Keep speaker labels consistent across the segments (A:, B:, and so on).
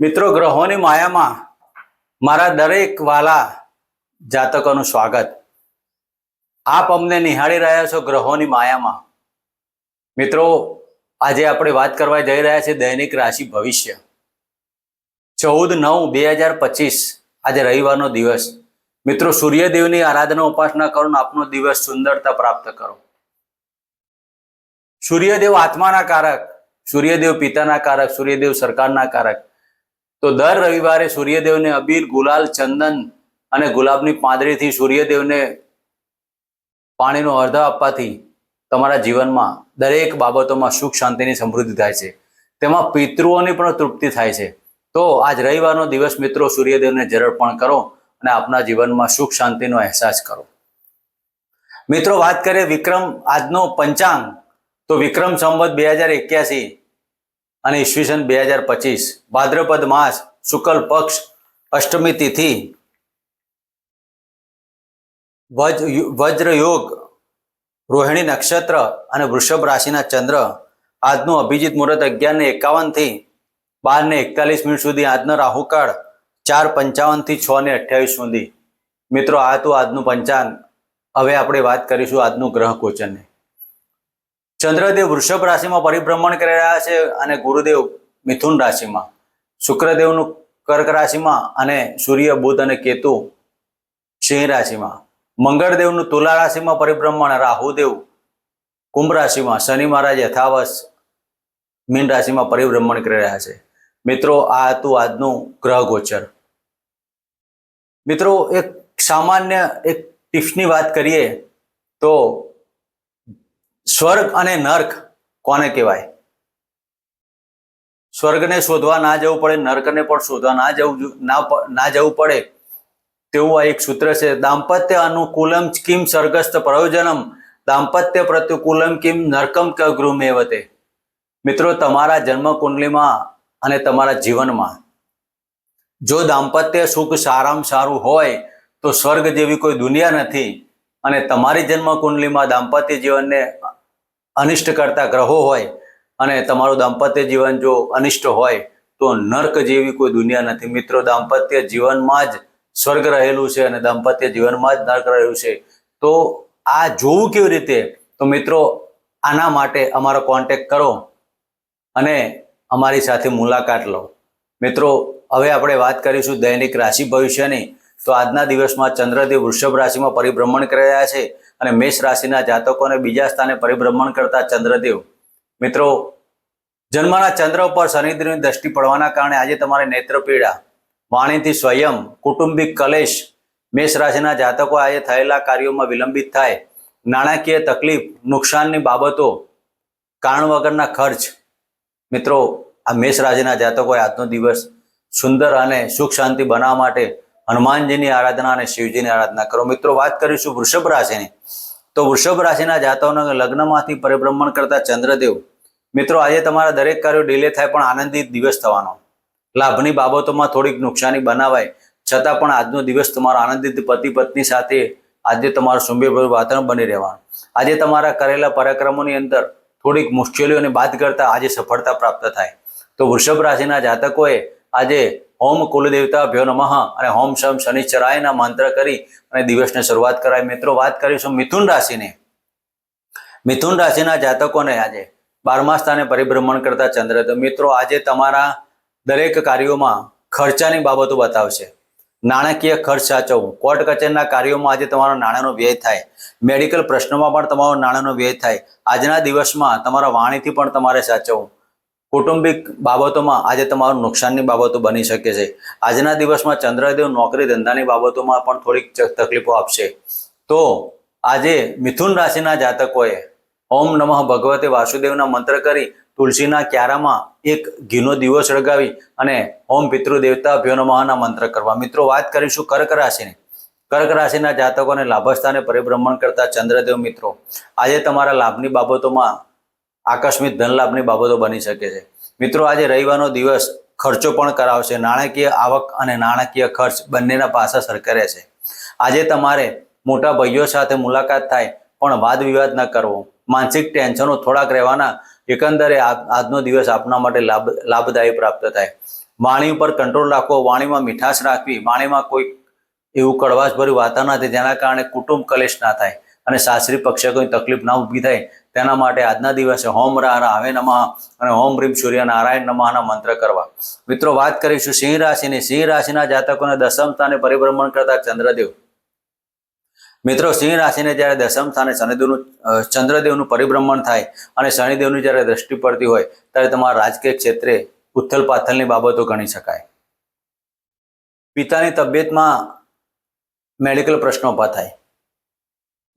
A: મિત્રો, ગ્રહોની માયામાં મારા દરેક વાલા જાતકોનું સ્વાગત. આપ અમને નિહાળી રહ્યા છો ગ્રહોની માયામાં. મિત્રો, આજે આપણે વાત કરવા જઈ રહ્યા છીએ દૈનિક રાશિ ભવિષ્ય. ચૌદ નવ બે હજાર પચીસ, આજે રવિવારનો દિવસ. મિત્રો, સૂર્યદેવની આરાધના ઉપાસના કરો આપનો દિવસ સુંદરતા પ્રાપ્ત કરો. સૂર્યદેવ આત્માના કારક, સૂર્યદેવ પિતાના કારક, સૂર્યદેવ સરકારના કારક. તો દર રવિવારે સૂર્યદેવને અબીર ગુલાલ ચંદન અને ગુલાબની પાંદડીથી સૂર્યદેવને પાણીનો અર્ધ આપવાથી તમારા જીવનમાં દરેક બાબતોમાં સુખ, શાંતિની સમૃદ્ધિ થાય છે. તેમાં પિતૃઓની પણ તૃપ્તિ થાય છે. તો આજ રવિવારનો દિવસ મિત્રો, સૂર્યદેવને જરણપણ કરો અને આપના જીવનમાં સુખ, શાંતિનો અહેસાસ કરો. મિત્રો, વાત કરીએ વિક્રમ આજનો પંચાંગ. તો વિક્રમ સંવત બે હજાર એક્યાસી અને ઈસવીસન બે હજાર પચીસ, ભાદ્રપદ માસ, શુક્લ પક્ષ, અષ્ટમી તિથિ, વજ વજ્ર યોગ રોહિણી નક્ષત્ર અને વૃષભ રાશિના ચંદ્ર. આજનું અભિજીત મુહૂર્ત અગિયાર ને એકાવનથી બાર ને એકતાલીસ મિનિટ સુધી આજનો રાહુકાળ ચાર પંચાવનથી છ ને અઠ્યાવીસ સુધી. મિત્રો, આ તો આજનું પંચાંગ. હવે આપણે વાત કરીશું આજનું ગ્રહ ગોચરને. ચંદ્રદેવ વૃષભ રાશિમાં પરિભ્રમણ કરી રહ્યા છે અને ગુરુદેવ મિથુન રાશિમાં. શુક્રદેવનું કર્ક રાશિમાં અને સૂર્ય, બુધ અને કેતુ સિંહ રાશિમાં. મંગળદેવનું તુલા રાશિમાં પરિભ્રમણ, રાહુદેવ કુંભ રાશિમાં, શનિ મહારાજ યથાવશ મીન રાશિમાં પરિભ્રમણ કરી રહ્યા છે. મિત્રો, આ હતું આજનું ગ્રહ ગોચર. મિત્રો, એક સામાન્ય એક ટિપ્સની વાત કરીએ તો સ્વર્ગ અને નર્ક કોને કહેવાય? સ્વર્ગને શોધવા ના જવું પડે, નર્કને પણ શોધવા ના જવું ના જવું પડે તેવું આ એક સૂત્ર છે. દાંપત્ય અનુકૂલમ કિમ સ્વર્ગસ્થ પ્રયોજનમ. દાંપત્ય પ્રતિકૂલમ કિમ નરકમ ક ગૃહમેવતે. મિત્રો, તમારા જન્મ કુંડલીમાં અને તમારા જીવનમાં જો દાંપત્ય સુખ સારામાં સારું હોય, તો સ્વર્ગ જેવી કોઈ દુનિયા નથી અને તમારી જન્મ કુંડલીમાં દાંપત્ય જીવનને અનિષ્ટ કરતા ગ્રહો હોય અને તમારું દાંપત્ય જીવન જો અનિષ્ટ હોય, તો નર્ક જેવી કોઈ દુનિયા નથી. મિત્રો, દાંપત્ય જીવનમાં જ સ્વર્ગ રહેલું છે અને દાંપત્ય જીવનમાં જ નર્ક રહેલું છે. તો આ જોવું કેવી રીતે? તો મિત્રો, આના માટે અમારો કોન્ટેક્ટ કરો અને અમારી સાથે મુલાકાત લો. મિત્રો, હવે આપણે વાત કરીશું દૈનિક રાશિ ભવિષ્યની. તો આજના દિવસમાં ચંદ્રદેવ વૃષભ રાશિમાં પરિભ્રમણ કરી રહ્યા છે. અને મેષ રાશિના જાતકોને બીજા સ્થાને પરિભ્રમણ કરતા ચંદ્રદેવ. મિત્રો, જન્મના ચંદ્ર ઉપર શનિદેવની દ્રષ્ટિ પડવાના કારણે આજે તમારે નેત્ર પીડા, વાણીથી સ્વયં, કુટુંબિક કલેશ, મેષ રાશિના જાતકો આજે થયેલા કાર્યોમાં વિલંબિત થાય. નાણાકીય તકલીફ, નુકસાનની બાબતો, કારણ વગરના ખર્ચ. મિત્રો, આ મેષ રાશિના જાતકોએ આજનો દિવસ સુંદર અને સુખ શાંતિ બનાવવા માટે હનુમાનજીની આરાધના અને શિવજીની આરાધના કરો. મિત્રો, વાત કરીશું વૃષભ રાશિની. તો વૃષભ રાશિના જાતકોના લગ્નમાંથી પરિભ્રમણ કરતા ચંદ્રદેવ, મિત્રો, આજે તમારા દરેક કાર્યો ડિલે થાય પણ આનંદિત દિવસ થવાનો. લાભની બાબતોમાં થોડીક નુકસાની બનાવાય, છતાં પણ આજનો દિવસ તમારો આનંદિત પતિ પત્ની સાથે આજે તમારું સુંભેભર્યું વાતાવરણ બની રહેવાનું. આજે તમારા કરેલા પરાક્રમોની અંદર થોડીક મુશ્કેલીઓને બાદ કરતા આજે સફળતા પ્રાપ્ત થાય. તો વૃષભ રાશિના જાતકોએ આજે હોમ કુલદેવતા ભ્યો નમઃ. અને હોમ શમ શનિશ્ચરાયના મંત્ર કરી અને દિવસની શરૂઆત કરાય. મિત્રો, વાત કરીશું મિથુન રાશિની. મિથુન રાશિના જાતકોને આજે બારમા સ્થાને પરિભ્રમણ કરતા ચંદ્ર. તો મિત્રો, આજે તમારા દરેક કાર્યોમાં ખર્ચાની બાબતો બતાવશે. નાણાકીય ખર્ચ સાચવવું. કોર્ટ કચેરીના કાર્યોમાં આજે તમારો નાણાંનો વ્યય થાય. મેડિકલ પ્રશ્નોમાં પણ તમારો નાણાંનો વ્યય થાય. આજના દિવસમાં તમારા વાણીથી પણ તમારે સાચવવું. કૌટુંબિક બાબતોમાં આજે તમારું નુકસાનની બાબતો બની શકે છે. આજના દિવસમાં ચંદ્રદેવ નોકરી ધંધાની બાબતોમાં પણ થોડીક તકલીફો આપશે. તો આજે મિથુન રાશિના જાતકોએ ઓમ નમઃ ભગવતે વાસુદેવના મંત્ર કરી તુલસીના ક્યારામાં એક ઘીનો દીવો સળગાવી અને ઓમ પિતૃદેવતા ભ્યો નમઃના મંત્ર કરવા. મિત્રો, વાત કરીશું કર્ક રાશિની. કર્ક રાશિના જાતકોને લાભસ્થાને પરિભ્રમણ કરતા ચંદ્રદેવ મિત્રો, આજે તમારા લાભની બાબતોમાં આકસ્મિક ધન લાભની બાબતો બની શકે છે. મિત્રો, આજે રવિવારનો દિવસ ખર્ચો પણ કરાવશે. નાણાકીય આવક અને નાણાકીય ખર્ચ બંનેના પાસા સરકારે છે. આજે તમારે મોટા ભાઈઓ સાથે મુલાકાત થાય પણ વાદ વિવાદ ન કરવો. માનસિક ટેન્શનો થોડાક રહેવાના. એકંદરે આજનો દિવસ આપના માટે લાભ, લાભદાયી પ્રાપ્ત થાય. વાણી ઉપર કંટ્રોલ રાખવો વાણીમાં મીઠાશ રાખવી. વાણીમાં કોઈ એવું કડવાશભર્યું વાતાવરણ નથી જેના કારણે કુટુંબ કલેશ ના થાય અને સાસરી પક્ષે કોઈ તકલીફ ના ઊભી થાય તેના માટે આજના દિવસે હોમ રા આવે નમઃ અને હોમ રીમ સૂર્ય નારાયણ નમઃના મંત્ર કરવા. મિત્રો, વાત કરીશું સિંહ રાશિની. સિંહ રાશિના જાતકોને દસમ સ્થાને પરિભ્રમણ કરતા ચંદ્રદેવ. મિત્રો, સિંહ રાશિને જ્યારે દસમ સ્થાને શનિદેવનું ચંદ્રદેવનું પરિભ્રમણ થાય અને શનિદેવની જ્યારે દ્રષ્ટિ પડતી હોય, ત્યારે તમારા રાજકીય ક્ષેત્રે ઉથલ પાથલની બાબતો ગણી શકાય. પિતાની તબિયતમાં મેડિકલ પ્રશ્નો ઊભા થાય.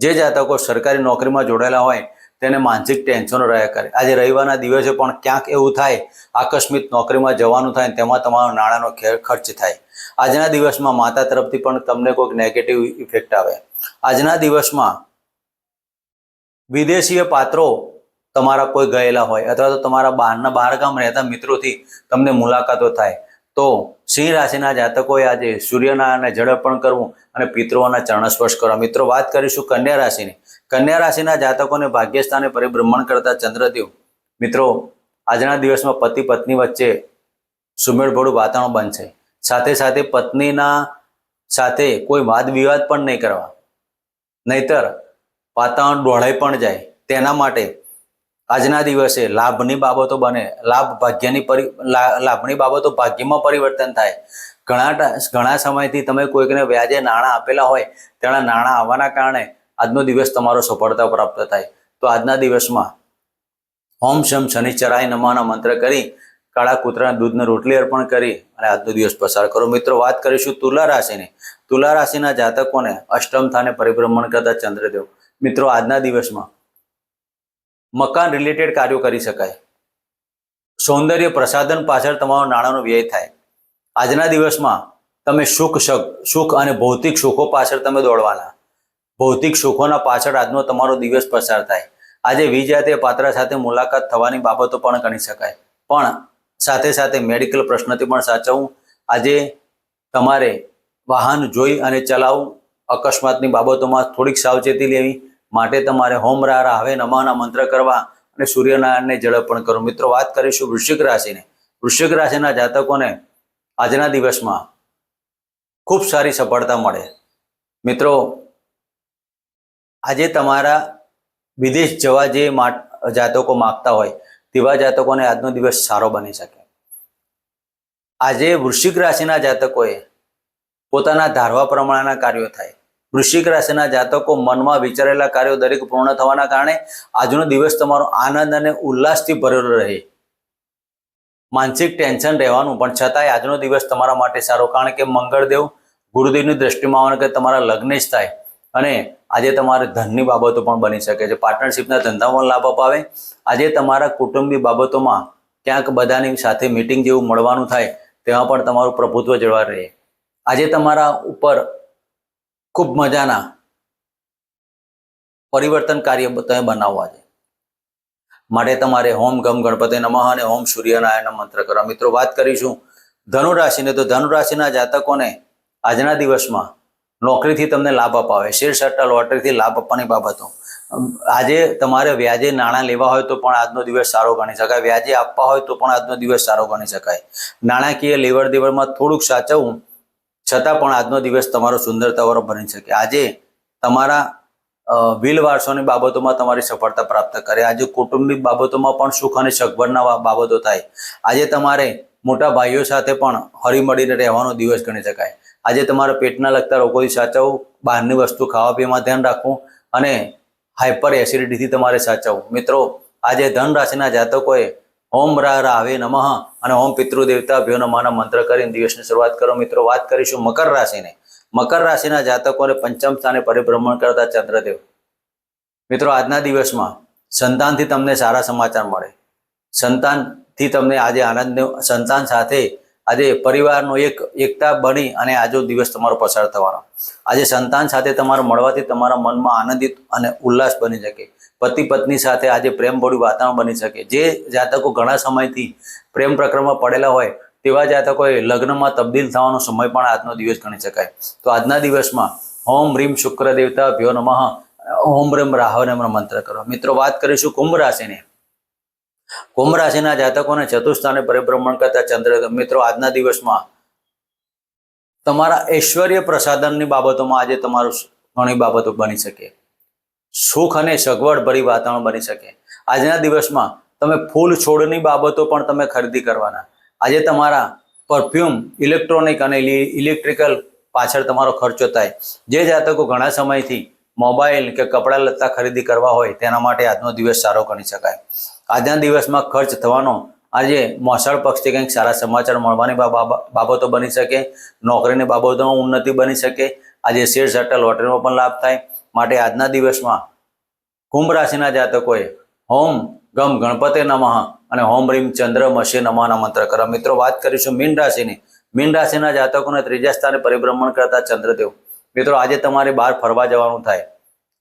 A: જે જાતકો સરકારી નોકરીમાં જોડાયેલા હોય તેને માનસિક ટેન્શનો રહ્યા કરે. આજે રવિવારના દિવસે પણ ક્યાંક એવું થાય, આકસ્મિક નોકરીમાં જવાનું થાય તેમાં તમારો નાણાંનો ખર્ચ થાય. આજના દિવસમાં માતા તરફથી પણ તમને કોઈક નેગેટિવ ઇફેક્ટ આવે. આજના દિવસમાં વિદેશીય પાત્રો તમારા કોઈ ગયેલા હોય અથવા તો તમારા બહારના, બહારગામ રહેતા મિત્રોથી તમને મુલાકાતો થાય. તો સિંહ રાશિના જાતકોએ આજે સૂર્યનારાયણને ઝડપણ કરવું અને પિતૃઓના ચરણ સ્પર્શ કરવા. મિત્રો, વાત કરીશું કન્યા રાશિની. કન્યા રાશિના જાતકોને ભાગ્યસ્થાને પરિભ્રમણ કરતા ચંદ્રદેવ. મિત્રો, આજના દિવસમાં પતિ પત્ની વચ્ચે સુમેળભોળું વાતાવરણ બનશે. સાથે સાથે પત્નીના સાથે કોઈ વાદ વિવાદ પણ નહીં કરવા. નહીતર વાતાવરણ ડોળાઈ પણ જાય. તેના માટે આજના દિવસે લાભની બાબતો બને, લાભ ભાગ્યની પરિ લાભની બાબતો ભાગ્યમાં પરિવર્તન થાય. ઘણા ઘણા સમયથી તમે કોઈકને વ્યાજે નાણાં આપેલા હોય, તેના નાણાં આવવાના કારણે આજનો દિવસ તમારો સફળતા પ્રાપ્ત થાય. તો આજના દિવસમાં ઓમ શમ શનિચરાય નમાના મંત્ર કરી, કાળા કૂતરાના દૂધને રોટલી અર્પણ કરી અને આજનો દિવસ પસાર કરો. મિત્રો, વાત કરીશું તુલા રાશિની. તુલા રાશિના જાતકોને અષ્ટમ સ્થાને પરિભ્રમણ કરતા ચંદ્રદેવ. મિત્રો, આજના દિવસમાં મકાન રિલેટેડ કાર્યો કરી શકાય. સૌંદર્ય પ્રસાધન પાછળ તમારો નાણાંનો વ્યય થાય. આજના દિવસમાં તમે સુખ સુખ અને ભૌતિક સુખો પાછળ તમે દોડવાના. ભૌતિક સુખોના પાછળ આજનો તમારો દિવસ પસાર થાય. આજે વિજાતીય પાત્ર સાથે મુલાકાત થવાની બાબતો પણ ગણી શકાય. પણ સાથે સાથે મેડિકલ પ્રશ્નથી પણ સાચવવું આજે તમારે વાહન જોઈ અને ચલાવવું અકસ્માતની બાબતોમાં થોડીક સાવચેતી લેવી. માટે તમારે હોમ રારા હવે નમાના મંત્ર કરવા અને સૂર્યનારાયણને ઝડપણ કરો. મિત્રો, વાત કરીશું વૃશ્ચિક રાશિને. વૃશ્ચિક રાશિના જાતકોને આજના દિવસમાં ખૂબ સારી સફળતા મળે. મિત્રો, આજે તમારા વિદેશ જવા જે જાતકો માગતા હોય, તેવા જાતકોને આજનો દિવસ સારો બની શકે. આજે વૃશ્ચિક રાશિના જાતકોએ પોતાના ધારવા પ્રમાણેના કાર્યો થાય. વૃશ્ચિક રાશિના જાતકો મનમાં વિચારેલા કાર્યો દરેક પૂર્ણ થવાના કારણે આજનો દિવસ તમારો આનંદ અને ઉલ્લાસથી ભરેલો રહે. માનસિક ટેન્શન રહેવાનું, પણ છતાંય આજનો દિવસ તમારા માટે સારો, કારણ કે મંગળદેવ ગુરુદેવની દ્રષ્ટિમાં આવવાના કે તમારા લગ્ન જ થાય અને આજે તમારે ધનની બાબતો પણ બની શકે છે. પાર્ટનરશિપના ધંધામાં લાભ અપાવે. આજે તમારા કુટુંબી બાબતોમાં ક્યાંક બધાની સાથે મિટિંગ જેવું મળવાનું થાય, તેમાં પણ તમારું પ્રભુત્વ જળવા રહે. આજે તમારા ઉપર ખૂબ મજાના પરિવર્તન કાર્ય તમે બનાવવા છે. માટે તમારે હોમ ગમ ગણપતિ નમઃ અને હોમ સૂર્યનારાયણ મંત્ર કરવા મિત્રો, વાત કરીશું ધનુ રાશિને તો ધનુ રાશિના જાતકોને આજના દિવસમાં નોકરીથી તમને લાભ અપાવે. શેર સટ્ટા લોટરીથી લાભ આપવાની બાબતો. આજે તમારે વ્યાજે નાણાં લેવા હોય તો પણ આજનો દિવસ સારો ગણી શકાય. વ્યાજે આપવા હોય તો પણ આજનો દિવસ સારો ગણી શકાય. નાણાકીય લેવડ દેવડમાં થોડુંક સાચવવું છતાં પણ આજનો દિવસ તમારો સુંદરતાવાળો બની શકે. આજે તમારા વિલ વારસોની બાબતોમાં તમારી સફળતા પ્રાપ્ત કરે. આજે કૌટુંબિક બાબતોમાં પણ સુખ અને સગવડના બાબતો થાય. આજે તમારે મોટા ભાઈઓ સાથે પણ હળીમળીને રહેવાનો દિવસ ગણી શકાય. આજે તમારા પેટના લગતા રોગોથી સાચવવું, બહારની વસ્તુ ખાવા પીવામાં ધ્યાન રાખવું અને હાઇપર એસિડિટીથી તમારે સાચવવું. મિત્રો, આજે ધન રાશિના જાતકોએ ઓમ રા રાવે નમઃ અને ઓમ પિતૃદેવતા ભ્યો નમાના મંત્ર કરીને દિવસની શરૂઆત કરો. મિત્રો, વાત કરીશું મકર રાશિને. મકર રાશિના જાતકોને પંચમ સ્થાને પરિભ્રમણ કરતા ચંદ્રદેવ. મિત્રો, આજના દિવસમાં સંતાનથી તમને સારા સમાચાર મળે. સંતાનથી તમને આજે આનંદ સંતાન સાથે આજે પરિવારનો એક, એકતા બની અને આજો દિવસ તમારો પસાર થવાનો. આજે સંતાન સાથે તમારે મળવાથી તમારા મનમાં આનંદિત અને ઉલ્લાસ બની શકે. પતિ પત્ની સાથે આજે પ્રેમભર્યું વાતાવરણ બની શકે. જે જાતકો ઘણા સમયથી પ્રેમ પ્રકરણમાં પડેલા હોય, તેવા જાતકોએ લગ્નમાં તબદીલ થવાનો સમય પણ આજનો દિવસ ગણી શકાય. તો આજના દિવસમાં હોમ રીમ શુક્ર દેવતા ભ્યો નમઃ, ઓમ રેમ રાહવ મંત્ર કરો. મિત્રો, વાત કરીશું કુંભ રાશિની. કુંભ રાશિના જાતકોને ચતુસ્થાને પરિભ્રમણ કરતા ચંદ્ર, મિત્રો, આજના દિવસમાં તમારા ઐશ્વર્ય પ્રસાધનની બાબતોમાં આજે તમારું ઘણી બાબતો બની શકે. સુખ અને સગવડ ભરી વાતાવરણ બની શકે. આજના દિવસમાં તમે ફૂલ છોડની બાબતો પણ તમે ખરીદી કરવાના. આજે તમારા પરફ્યુમ, ઇલેક્ટ્રોનિક અને ઇલેક્ટ્રિકલ પાછળ તમારો ખર્ચો થાય. જે જાતકો ઘણા સમયથી મોબાઈલ કે કપડાં લત્તા ખરીદી કરવા હોય, તેના માટે આજનો દિવસ સારો ગણી શકાય. આજના દિવસમાં ખર્ચ થવાનો આજે મોસળ પક્ષથી કંઈક સારા સમાચાર મળવાની બાબતો બની શકે. નોકરીની બાબતોમાં ઉન્નતિ બની શકે. આજે શેર સટ્ટા લોટરીમાં પણ લાભ થાય. માટે આજના દિવસમાં કુંભ રાશિના જાતકોએ હોમ ગમ ગણપતે નમઃ અને હોમ રીમ ચંદ્ર મશે નમઃના મંત્ર કરો. મિત્રો, વાત કરીશું મીન રાશિની. મીન રાશિના જાતકોને ત્રીજા સ્થાને પરિભ્રમણ કરતા ચંદ્રદેવ. મિત્રો, આજે તમારે બહાર ફરવા જવાનું થાય.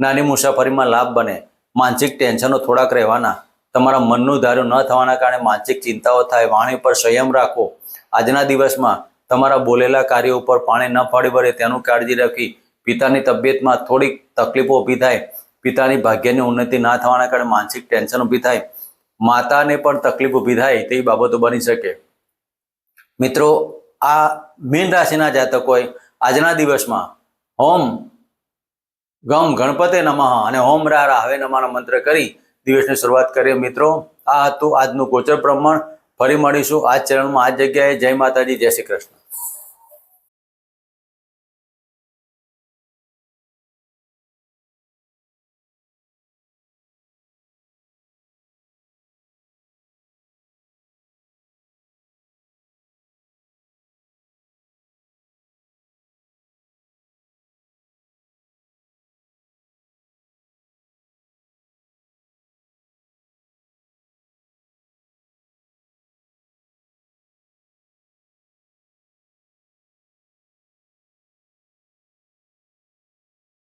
A: નાની મુસાફરીમાં લાભ બને. માનસિક ટેન્શનો થોડાક રહેવાના. તમારા મનનું ધાર્યું ન થવાના કારણે માનસિક ચિંતાઓ થાય. વાણી પર સંયમ રાખો. આજના દિવસમાં તમારા બોલેલા કાર્ય ઉપર પાણી ન ફાળી પડે તેનું કાળજી રાખી પિતાની તબિયતમાં થોડીક તકલીફો ઊભી થાય. પિતાની ભાગ્યની ઉન્નતિ ના થવાના કારણે માનસિક ટેન્શન ઊભી થાય. માતાને પણ તકલીફ ઊભી થાય તેવી બાબતો બની શકે. મિત્રો, આ મીન રાશિના જાતકોએ આજના દિવસમાં હોમ ગમ ગણપતે નમઃ અને હોમ રા હવે નમાના મંત્ર કરી દિવસની શરૂઆત કરીએ. મિત્રો, આ હતું આજનું ગોચર પ્રમાણ ફરી મળીશું આ ચરણમાં આ જગ્યાએ. જય માતાજી, જય શ્રી કૃષ્ણ.